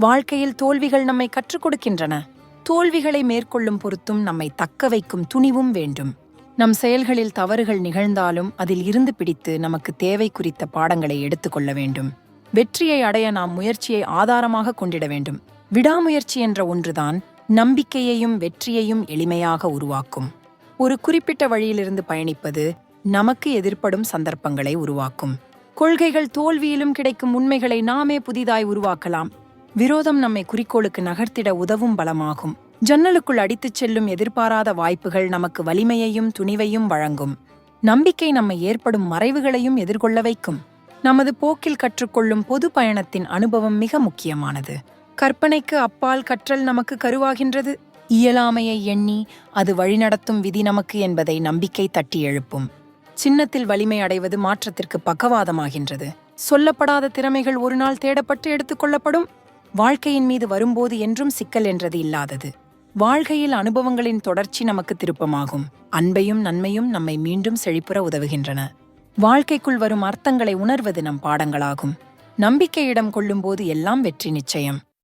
வாழ்க்கையில் தோல்விகள் நம்மை கற்றுக் கொடுக்கின்றன. தோல்விகளை மேற்கொள்ளும் பொருத்தும் நம்மை தக்க வைக்கும் துணிவும் வேண்டும். நம் செயல்களில் தவறுகள் நிகழ்ந்தாலும் அதில் இருந்து பிடித்து நமக்கு தேவை குறித்த பாடங்களை எடுத்துக்கொள்ள வேண்டும். வெற்றியை அடைய நாம் முயற்சியை ஆதாரமாக கொண்டிட வேண்டும். விடாமுயற்சி என்ற ஒன்றுதான் நம்பிக்கையையும் வெற்றியையும் எளிமையாக உருவாக்கும். ஒரு குறிப்பிட்ட வழியிலிருந்து பயணிப்பது நமக்கு எதிர்ப்படும் சந்தர்ப்பங்களை உருவாக்கும். கொள்கைகள் தோல்வியிலும் கிடைக்கும் உண்மைகளை நாமே புதிதாய் உருவாக்கலாம். விரோதம் நம்மை குறிக்கோளுக்கு நகர்த்திட உதவும் பலமாகும். ஜன்னலுக்குள் அடித்துச் செல்லும் எதிர்பாராத வாய்ப்புகள் நமக்கு வலிமையையும் துணிவையும் வழங்கும். நம்பிக்கை நம்மை ஏற்படும் மறைவுகளையும் எதிர்கொள்ள வைக்கும். நமது போக்கில் கற்றுக்கொள்ளும் பொது பயணத்தின் அனுபவம் மிக முக்கியமானது. கற்பனைக்கு அப்பால் கற்றல் நமக்கு கருவாகின்றது. இயலாமையை எண்ணி அது வழிநடத்தும் விதி நமக்கு என்பதை நம்பிக்கை தட்டி எழுப்பும். சின்னத்தில் வலிமை அடைவது மாற்றத்திற்கு பக்கவாதமாகின்றது. சொல்லப்படாத திறமைகள் ஒரு நாள் தேடப்பட்டு எடுத்துக்கொள்ளப்படும் வாழ்க்கையின் மீது வரும்போது என்றும் சிக்கல் என்றது இல்லாதது. வாழ்க்கையில் அனுபவங்களின் தொடர்ச்சி நமக்கு திருப்பமாகும். அன்பையும் நன்மையும் நம்மை மீண்டும் செழிப்புற உதவுகின்றன. வாழ்க்கைக்குள் வரும் அர்த்தங்களை உணர்வது நம் பாடங்களாகும். நம்பிக்கையிடம் கொள்ளும்போது எல்லாம் வெற்றி நிச்சயம்.